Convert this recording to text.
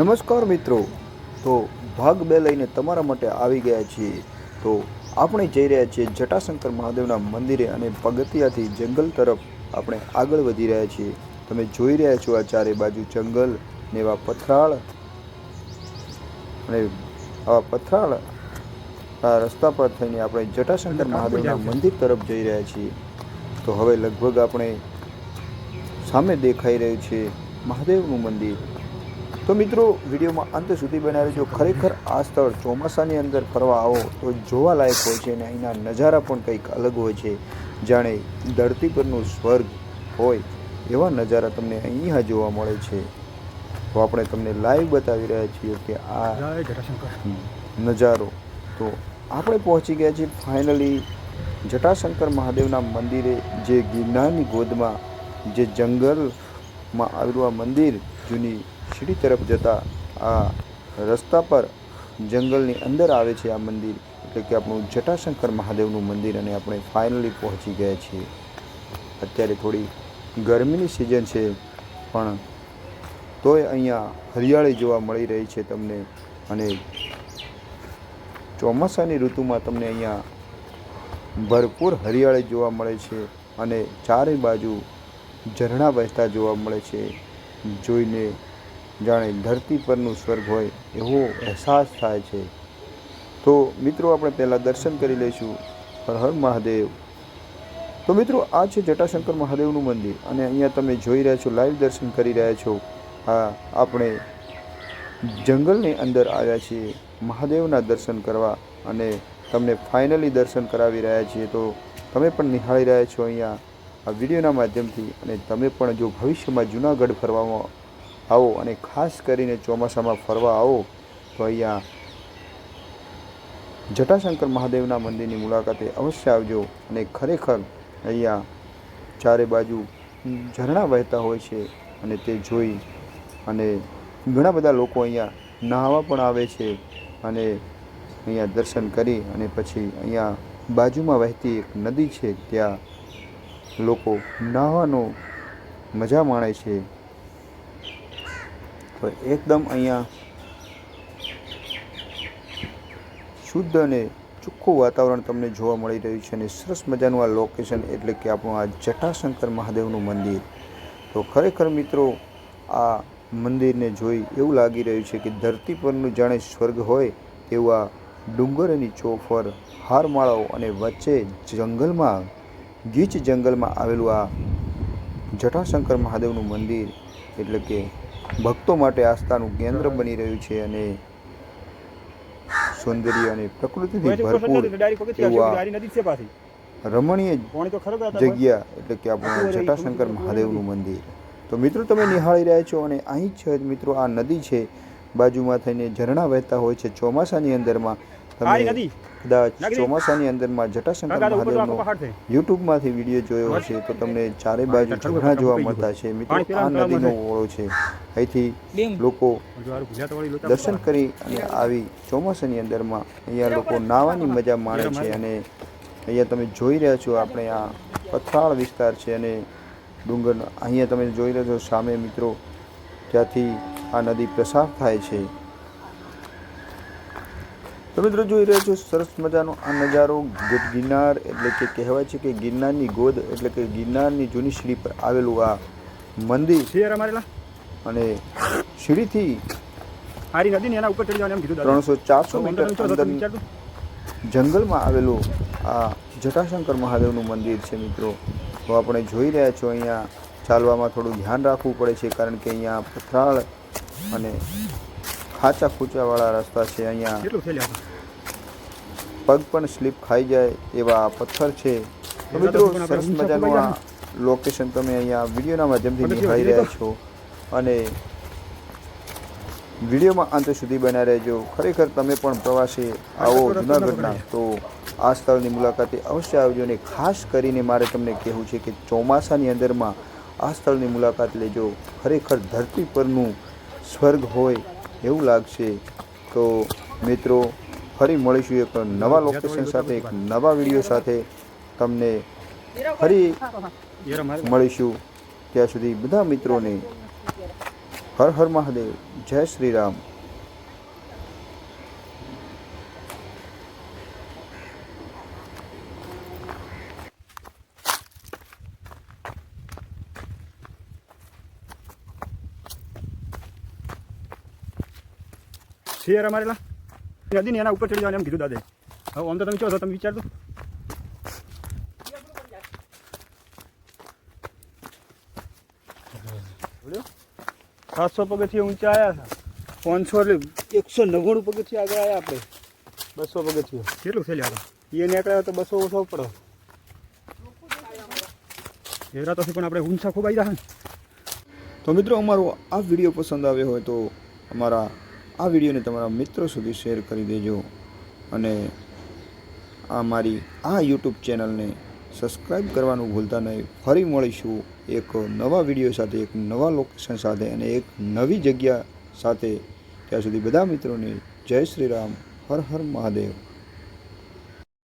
નમસ્કાર મિત્રો. તો ભાગ બે લઈને તમારા માટે આવી ગયા છીએ. તો આપણે જઈ રહ્યા છીએ જટાશંકર મહાદેવના મંદિરે અને પગથિયાથી જંગલ તરફ આપણે આગળ વધી રહ્યા છીએ. તમે જોઈ રહ્યા છો આ ચારે બાજુ જંગલ ને એવા પથરાળ અને આવા પથરાળ આ રસ્તા પર થઈને આપણે જટાશંકર મહાદેવના મંદિર તરફ જઈ રહ્યા છીએ. તો હવે લગભગ આપણે સામે દેખાઈ રહ્યું છે મહાદેવનું મંદિર. તો મિત્રો વિડીયોમાં અંત સુધી બનાવે રહેજો ખરેખર આ સ્થળ ચોમાસાની અંદર ફરવા આવો તો જોવાલાયક હોય છે અને અહીંના નજારા પણ કંઈક અલગ હોય છે. જાણે ધરતી પરનું સ્વર્ગ હોય એવા નજારા તમને અહીંયા જોવા મળે છે. તો આપણે તમને લાઈવ બતાવી રહ્યા છીએ કે આ નજારો. તો આપણે પહોંચી ગયા છીએ ફાઇનલી જટાશંકર મહાદેવના મંદિરે જે ગિરનારની ગોદમાં જે જંગલમાં આવેલું આ મંદિર જૂની સીડી તરફ જતા આ રસ્તા પર જંગલની અંદર આવે છે આ મંદિર. એટલે કે આપણું જટાશંકર મહાદેવનું મંદિર અને આપણે ફાઇનલી પહોંચી ગયા છીએ. અત્યારે થોડી ગરમીની સિઝન છે, પણ તોય અહીંયા હરિયાળી જોવા મળી રહી છે તમને. અને ચોમાસાની ઋતુમાં તમને અહીંયા ભરપૂર હરિયાળી જોવા મળે છે અને ચારે બાજુ ઝરણા વહેતા જોવા મળે છે. જોઈને જાણે ધરતી પરનું સ્વર્ગ હોય એવો અહેસાસ થાય છે. તો મિત્રો, આપણે પહેલાં દર્શન કરી લઈશું હર હર મહાદેવ. તો મિત્રો, આ છે જટાશંકર મહાદેવનું મંદિર અને અહીંયા તમે જોઈ રહ્યા છો, લાઈવ દર્શન કરી રહ્યા છો. આ આપણે જંગલની અંદર આવ્યા છીએ, મહાદેવના દર્શન કરવા અને તમને ફાઇનલી દર્શન કરાવી રહ્યા છીએ. તો તમે પણ નિહાળી રહ્યા છો અહીંયા આ વિડીયોના માધ્યમથી અને તમે પણ જો ભવિષ્યમાં જૂનાગઢ ફરવામાં આવો અને ખાસ કરીને ચોમાસામાં ફરવા આવો, તો અહીંયા જટાશંકર મહાદેવના મંદિરની મુલાકાતે અવશ્ય આવજો અને ખરેખર અહીંયા ચારે બાજુ ઝરણા વહેતા હોય છે અને તે જોઈ અને ઘણા બધા લોકો અહીંયા નહાવા પણ આવે છે અને અહીંયા દર્શન કરી અને પછી અહીંયા બાજુમાં વહેતી એક નદી છે, ત્યાં લોકો નહાવાનો મજા માણે છે. એકદમ અહીંયા શુદ્ધ અને ચોખ્ખું વાતાવરણ તમને જોવા મળી રહ્યું છે અને સરસ મજાનું આ લોકેશન એટલે કે આપણું આ જટાશંકર મહાદેવનું મંદિર. તો ખરેખર મિત્રો, આ મંદિરને જોઈ એવું લાગી રહ્યું છે કે ધરતી પરનું જાણે સ્વર્ગ હોય તેવા ડુંગરની ચોફર હારમાળાઓ અને વચ્ચે જંગલમાં, ગીચ જંગલમાં આવેલું આ જટાશંકર મહાદેવનું મંદિર એટલે કે ભક્તો માટે આસ્થાનું કેન્દ્ર બની રહ્યું છે અને સૌંદર્ય અને પ્રકૃતિથી ભરપૂર એવું રમણીય જગ્યા એટલે કે આપણું જટાશંકર મહાદેવનું મંદિર. તો મિત્રો તમે નિહાળી રહ્યા છો અને અહીં છે જ મિત્રો આ નદી છે બાજુમાં થઈને ઝરણા વહેતા હોય છે ચોમાસાની અંદરમાં તમે કદાચ ચોમાસાની અંદરમાં જટાશંકર મહાદેવનો યુટ્યુબમાંથી વીડિયો જોયો હશે તો તમને ચારે બાજુ ઝરણા જોવા મળતા છે. મિત્રો આ નદીનો. ઓળો છે. અહીંથી લોકો દર્શન કરી અને આવી ચોમાસાની અંદરમાં અહીંયા લોકો નાહવાની મજા માણે છે અને અહીંયા તમે જોઈ રહ્યા છો આપણે આ પથરાળ વિસ્તાર છે અને ડુંગર અહીંયા તમે જોઈ રહ્યા છો સામે મિત્રો ત્યાંથી આ નદી પ્રસાર થાય છે. તો મિત્રો જોઈ રહ્યા છો સરસ મજાનો આ નજારો ગીર- ગિરનાર એટલે કે કહેવાય છે કે ગિરનારની ગોદ એટલે કે ગિરનારની જૂની સીડી પર આવેલું આ મંદિર. અને સીડીથી હારી નદી ને એના ઉપર ચડી જવાનું એમ કીધું ત્રણસો ચારસો મીટર અંદર જંગલમાં આવેલું આ જટાશંકર મહાદેવનું મંદિર છે મિત્રો. તો આપણે જોઈ રહ્યા છો અહીંયા ચાલવામાં થોડું ધ્યાન રાખવું પડે છે કારણ કે અહીંયા પથરાળ અને ખાચા ખૂચાવાળા રસ્તા છે. અહીંયા પગ પણ સ્લીપ ખાઈ જાય એવા પથ્થર છે. તો મિત્રો સરસ મજાનું આ લોકેશન તમે અહીંયા વિડીયોના માધ્યમથી નિહાળી રહ્યા છો. અને વિડીયોમાં અંત સુધી બન્યા રહેજો. ખરેખર તમે પણ પ્રવાસી આવો જુનાગઢના તો આ સ્થળની મુલાકાતે અવશ્ય આવજો અને ખાસ કરીને મારે તમને કહેવું છે કે ચોમાસાની અંદરમાં આ સ્થળની મુલાકાત લેજો. ખરેખર ધરતી પરનું સ્વર્ગ હોય એવું લાગશે. તો મિત્રો ફરી મળીશું એક નવા લોકેશન સાથે એક નવા વીડિયો સાથે. તમને ફરી મળીશું. ત્યાં સુધી બધા મિત્રોને હર હર મહાદેવ, જય શ્રી રામ શેર અમારેલા નદી એના ઉપર ચડી જવાનું એમ કીધું દાદે. હવે આમ તો તમે કહો છો, તમે વિચારજો. સાતસો પગથિયા ઊંચા આવ્યા હતા પાંચસો એટલે એકસો નવ્વાણું પગથિયા આગળ આવ્યા આપણે. બસો પગથિયા. કેટલું થયેલું આગળ? એ નીકળ્યા તો બસો ઓછો પડો. એરા તો પણ આપણે ઊંચા ખૂબ આવી રહ્યા ને. તો મિત્રો અમારો આ વીડિયો પસંદ આવ્યો હોય તો અમારા આ વિડીયોને તમારા મિત્રો સુધી શેર કરી દેજો. અને આ મારી આ યુટ્યુબ ચેનલને સબસ્ક્રાઈબ કરવાનું ભૂલતા નહીં. ફરી મળીશું એક નવા વીડિયો સાથે, એક નવા લોકેશન સાથે અને એક નવી જગ્યા સાથે. ત્યાં સુધી બધા મિત્રોને જય શ્રી રામ, હર હર મહાદેવ.